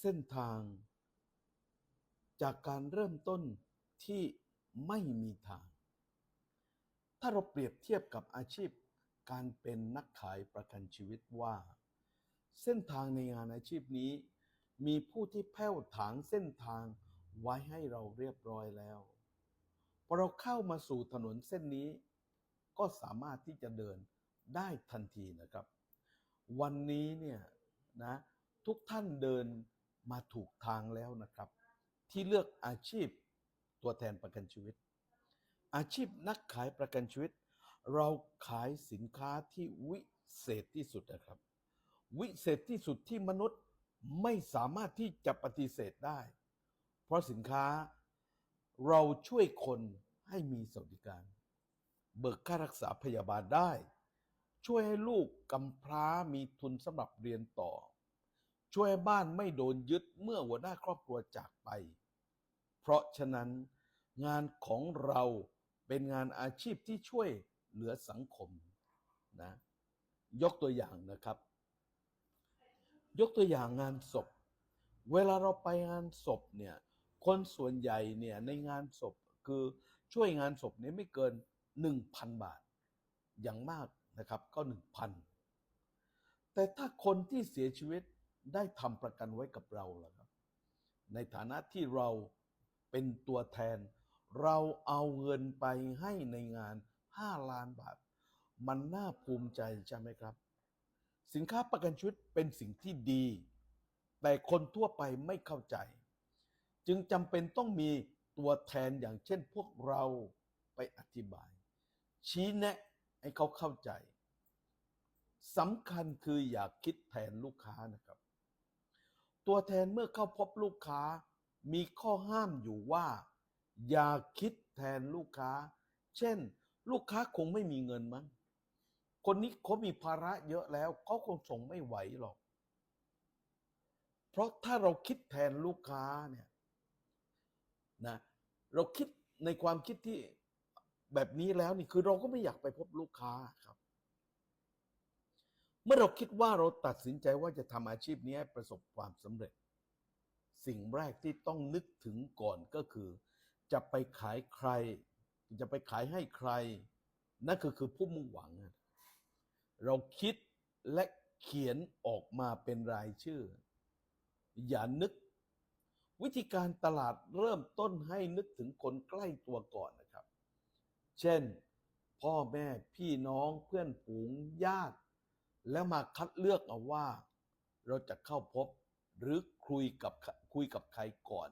เส้นทาง จากการเริ่มต้นที่ไม่มีทาง ถ้าเราเปรียบเทียบกับอาชีพการเป็นนักขายประกันชีวิตว่า เส้นทางในงานอาชีพนี้ มีผู้ที่แผ้วถางเส้นทางไว้ให้เราเรียบร้อยแล้วพอเราเข้ามาสู่ถนนเส้นนี้ ก็สามารถที่จะเดินได้ทันทีนะครับ วันนี้เนี่ยนะทุกท่านเดิน มาถูกทางแล้วนะครับ ที่เลือกอาชีพตัวแทนประกันชีวิต อาชีพนักขายประกันชีวิต เราขายสินค้าที่วิเศษที่สุดนะครับ วิเศษที่สุดที่มนุษย์ไม่สามารถที่จะปฏิเสธได้ เพราะสินค้าเราช่วยคนให้มีสวัสดิการ เบิกค่ารักษาพยาบาลได้ ช่วยให้ลูกกำพร้ามีทุนสำหรับเรียนต่อ ช่วยบ้านไม่โดนยึดเมื่อหัวหน้าครอบครัวจากไป เพราะฉะนั้นงานของเราเป็นงานอาชีพที่ช่วยเหลือสังคมนะยกตัวอย่างนะครับ ยกตัวอย่างงานศพ เวลาเราไปงานศพเนี่ยคนส่วนใหญ่เนี่ยในงานศพคือช่วยงานศพเนี่ยไม่เกิน 1,000 บาท อย่างมากนะครับก็ 1,000 แต่ถ้าคนที่เสียชีวิต ได้ทำประกันไว้กับเราแล้วครับ ในฐานะที่เราเป็นตัวแทน เราเอาเงินไปให้ในงาน 5 ล้านบาท มันน่าภูมิใจใช่ไหมครับ สินค้าประกันชีวิตเป็นสิ่งที่ดี แต่คนทั่วไปไม่เข้าใจ จึงจำเป็นต้องมีตัวแทนอย่างเช่นพวกเราไปอธิบาย ชี้แนะให้เขาเข้าใจสำคัญคืออย่าคิดแทนลูกค้านะครับ ตัวแทนเมื่อเข้าพบลูกค้า มีข้อห้ามอยู่ว่า อย่าคิดแทนลูกค้า เช่น ลูกค้าคงไม่มีเงินมั้งคนนี้เขามีภาระเยอะแล้วเขาคงส่งไม่ไหวหรอก เพราะถ้าเราคิดแทนลูกค้าเนี่ยนะเราคิดในความคิดที่แบบนี้แล้วนี่คือเราก็ไม่อยากไปพบลูกค้าครับ มื่อเราคิดว่าเราตัดสินใจว่าจะทำอาชีพนี้ให้ประสบความสำเร็จ สิ่งแรกที่ต้องนึกถึงก่อนก็คือ จะไปขายใคร จะไปขายให้ใคร นั่นก็คือผู้มุ่งหวัง เราคิดและเขียนออกมาเป็นรายชื่อ อย่านึก วิธีการตลาดเริ่มต้นให้นึกถึงคนใกล้ตัวก่อนนะครับ เช่น พ่อแม่พี่น้องเพื่อนฝูงญาติ แล้วมาคัดเลือกเอาว่า เราจะเข้าพบหรือคุยกับคุยกับใครก่อน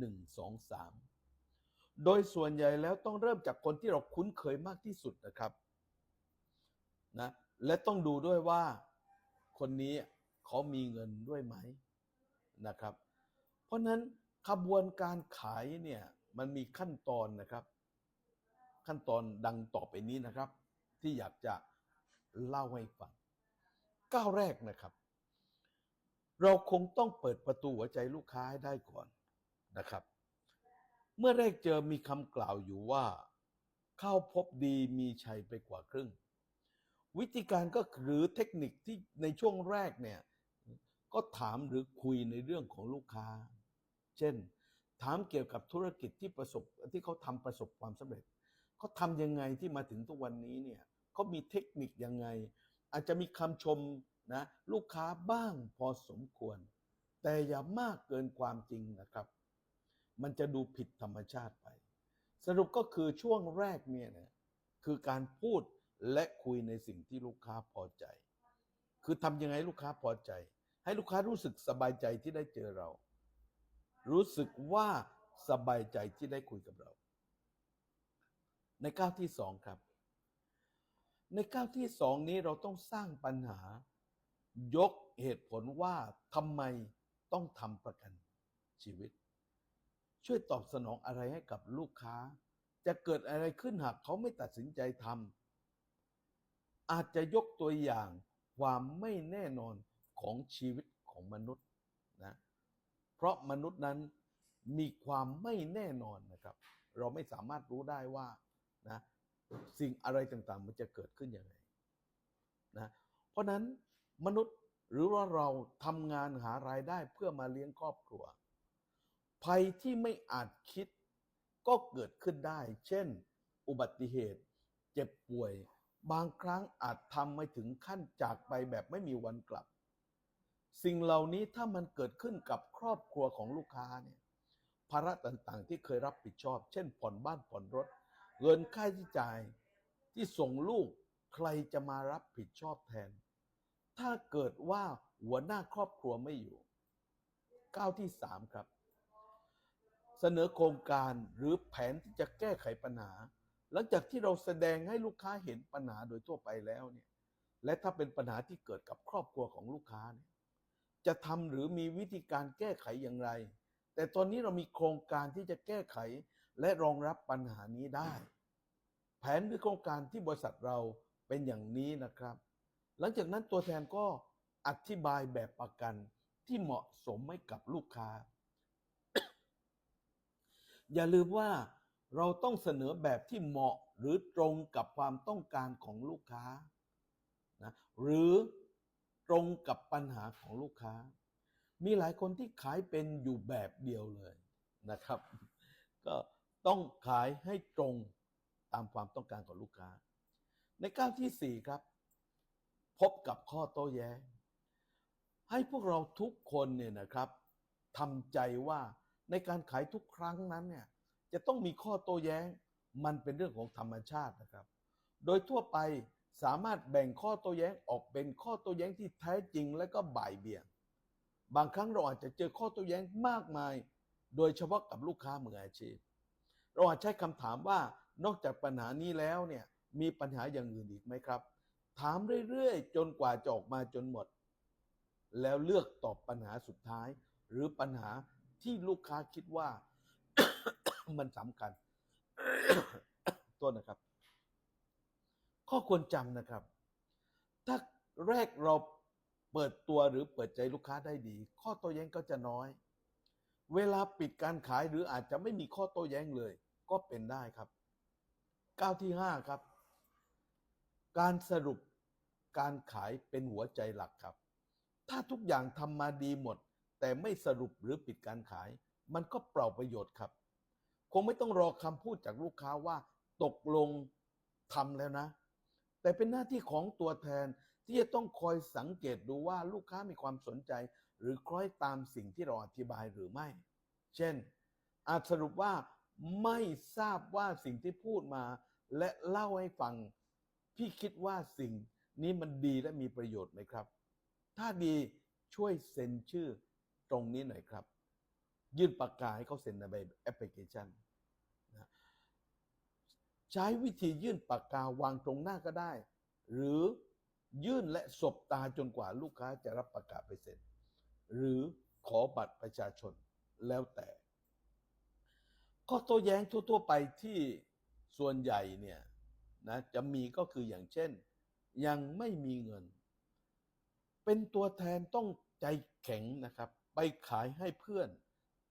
1 2 3โดยส่วนใหญ่แล้วต้องเริ่มจากคนที่เราคุ้นเคยมากที่สุดนะครับนะและต้องดูด้วยว่าคนนี้เขามีเงินด้วยไหมนะครับ เพราะนั้นขบวนการขายเนี่ยมันมีขั้นตอนนะครับ ขั้นตอนดังต่อไปนี้นะครับ ที่อยากจะเล่าให้ฟัง ก้าวแรกนะครับ เราคงต้องเปิดประตูหัวใจลูกค้าให้ได้ก่อนนะครับ เมื่อแรกเจอมีคำกล่าวอยู่ว่าเข้าพบดีมีชัยไปกว่าครึ่ง วิธีการก็หรือเทคนิคที่ในช่วงแรกเนี่ยก็ถามหรือคุยในเรื่องของลูกค้า เช่น ถามเกี่ยวกับธุรกิจที่ประสบที่เขาทำประสบความสำเร็จเขาทำยังไงที่มาถึงทุกวันนี้เนี่ยเขามีเทคนิคยังไง อาจจะมีคำชมนะลูกค้าบ้างพอสมควร แต่อย่ามากเกินความจริงนะครับ มันจะดูผิดธรรมชาติไป สรุปก็คือช่วงแรกเนี่ยนะคือการพูดและคุยในสิ่งที่ลูกค้าพอใจ คือทำยังไงลูกค้าพอใจ ให้ลูกค้ารู้สึกสบายใจที่ได้เจอเรา รู้สึกว่าสบายใจที่ได้คุยกับเรา ในก้าวที่สองครับ ในก้าวที่สองนี้เราต้องสร้างปัญหา ยกเหตุผลว่าทำไมต้องทำประกันชีวิต ช่วยตอบสนองอะไรให้กับลูกค้า จะเกิดอะไรขึ้นหากเขาไม่ตัดสินใจทำอาจจะยกตัวอย่างความไม่แน่นอนของชีวิตของมนุษย์นะเพราะมนุษย์นั้นมีความไม่แน่นอนนะครับ เราไม่สามารถรู้ได้ว่านะ สิ่งอะไรต่างๆ มันจะเกิดขึ้นยังไงนะเพราะนั้นมนุษย์หรือว่าเราทำงานหารายได้เพื่อมาเลี้ยงครอบครัว ภัยที่ไม่อาจคิดก็เกิดขึ้นได้ เช่น อุบัติเหตุ เจ็บป่วย บางครั้งอาจทำไม่ถึงขั้นจากไปแบบไม่มีวันกลับ สิ่งเหล่านี้ถ้ามันเกิดขึ้นกับครอบครัวของลูกค้าเนี่ยภาระต่างๆ ที่เคยรับผิดชอบ เช่นผ่อนบ้านผ่อนรถ เงินค่าใช้จ่ายที่ส่งลูกใครจะมารับผิดชอบแทน ถ้าเกิดว่าหัวหน้าครอบครัวไม่อยู่ก้าวที่สามครับ เสนอโครงการหรือแผนที่จะแก้ไขปัญหา หลังจากที่เราแสดงให้ลูกค้าเห็นปัญหาโดยทั่วไปแล้วเนี่ยและถ้าเป็นปัญหาที่เกิดกับครอบครัวของลูกค้าเนี่ยจะทำหรือมีวิธีการแก้ไขอย่างไร แต่ตอนนี้เรามีโครงการที่จะแก้ไข และรองรับปัญหานี้ได้ แผนหรือโครงการที่บริษัทเราเป็นอย่างนี้นะครับ หลังจากนั้นตัวแทนก็อธิบายแบบประกันที่เหมาะสมให้กับลูกค้า อย่าลืมว่าเราต้องเสนอแบบที่เหมาะหรือตรงกับความต้องการของลูกค้านะหรือตรงกับปัญหาของลูกค้า มีหลายคนที่ขายเป็นอยู่แบบเดียวเลยนะครับ ก็ ต้องขายให้ตรงตามความต้องการของลูกค้า ในก้าวที่ 4 ครับ พบกับข้อโต้แย้ง ให้พวกเราทุกคนเนี่ยนะครับทำใจว่าในการขายทุกครั้งนั้นเนี่ยจะต้องมีข้อโต้แย้งมันเป็นเรื่องของธรรมชาตินะครับ โดยทั่วไปสามารถแบ่งข้อโต้แย้งออกเป็นข้อโต้แย้งที่แท้จริงและก็บ่ายเบี่ยง บางครั้งเราอาจจะเจอข้อโต้แย้งมากมาย โดยเฉพาะกับลูกค้ามืออาชีพ เราอาจใช้คำถามว่านอกจากปัญหานี้แล้วเนี่ยมีปัญหาอย่างอื่นอีกไหมครับ ถามเรื่อยๆ จนกว่าจะออกมาจนหมด แล้วเลือกตอบปัญหาสุดท้าย หรือปัญหาที่ลูกค้าคิดว่า มันสำคัญตัวนะครับ ข้อควรจำนะครับ ถ้าแรกเราเปิดตัวหรือเปิดใจลูกค้าได้ดี ข้อโต้แย้งก็จะน้อย เวลาปิดการขายหรืออาจจะไม่มีข้อโต้แย้งเลย ก็เป็นได้ครับก้าวที่ห้าครับ การสรุปการขายเป็นหัวใจหลักครับ ถ้าทุกอย่างทำมาดีหมด แต่ไม่สรุปหรือปิดการขาย มันก็เปล่าประโยชน์ครับ คงไม่ต้องรอคำพูดจากลูกค้าว่าตกลงทำแล้วนะ แต่เป็นหน้าที่ของตัวแทนที่จะต้องคอยสังเกตดูว่าลูกค้ามีความสนใจ หรือคล้อยตามสิ่งที่เราอธิบายหรือไม่ เช่น อาจสรุปว่า ไม่ทราบว่าสิ่งที่พูดมา และเล่าให้ฟัง พี่คิดว่าสิ่งนี้มันดีและมีประโยชน์ไหมครับ ถ้าดีช่วยเซ็นชื่อตรงนี้หน่อยครับ ยื่นปากกาให้เขาเซ็นในใบแอปพลิเคชันนะใช้วิธียื่นปากกาวางตรงหน้าก็ได้ หรือยื่นและสบตาจนกว่าลูกค้าจะรับปากกาไปเซ็นหรือขอบัตรประชาชนแล้วแต่ ข้อโต้แย้งทั่ว ๆ ไปที่ส่วนใหญ่เนี่ยนะจะมีก็คืออย่างเช่น ยังไม่มีเงิน เป็นตัวแทนต้องใจแข็งนะครับ ไปขายให้เพื่อน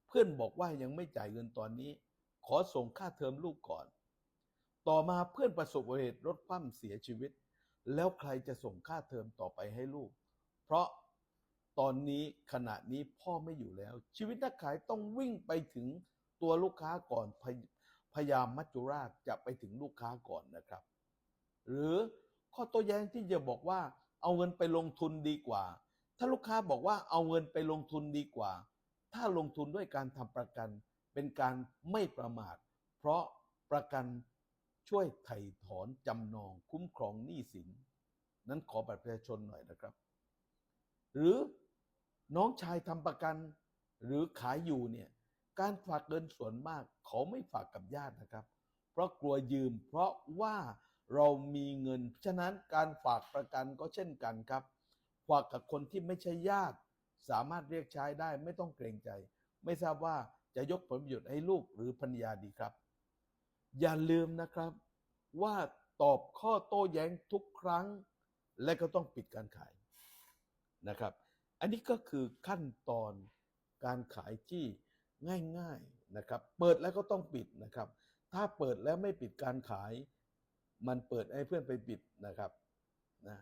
เพื่อนบอกว่ายังไม่จ่ายเงินตอนนี้ ขอส่งค่าเทอมลูกก่อน ต่อมาเพื่อนประสบอุบัติเหตุรถคว่ำเสียชีวิต แล้วใครจะส่งค่าเทอมต่อไปให้ลูก เพราะตอนนี้ขณะนี้พ่อไม่อยู่แล้ว ชีวิตนักขายต้องวิ่งไปถึง ตัวลูกค้าก่อนพยพยายามมัจจุราชจะไปถึงลูกค้าก่อนนะครับ หรือข้อโต้แย้งที่จะบอกว่า เอาเงินไปลงทุนดีกว่า ถ้าลูกค้าบอกว่าเอาเงินไปลงทุนดีกว่า ถ้าลงทุนด้วยการทำประกัน เป็นการไม่ประมาท เพราะประกันช่วยไถ่ถอนจำนองคุ้มครองหนี้สิน นั้นขอบัตรประชาชนหน่อยนะครับ หรือน้องชายทำประกัน หรือขายอยู่เนี่ย การฝากเงินส่วนมากเขาไม่ฝากกับญาตินะครับ เพราะกลัวยืม เพราะว่าเรามีเงิน ฉะนั้นการฝากประกันก็เช่นกันครับ ฝากกับคนที่ไม่ใช่ญาติ สามารถเรียกใช้ได้ไม่ต้องเกรงใจ ไม่ทราบว่าจะยกผลประโยชน์ให้ลูกหรือภรรยาดีครับ อย่าลืมนะครับว่าตอบข้อโต้แย้งทุกครั้ง และก็ต้องปิดการขายนะครับ อันนี้ก็คือขั้นตอนการขายที่ ง่ายๆนะครับ เปิดแล้วก็ต้องปิดนะครับ ถ้าเปิดแล้วไม่ปิดการขาย มันเปิดให้เพื่อนไปปิดนะครับนะ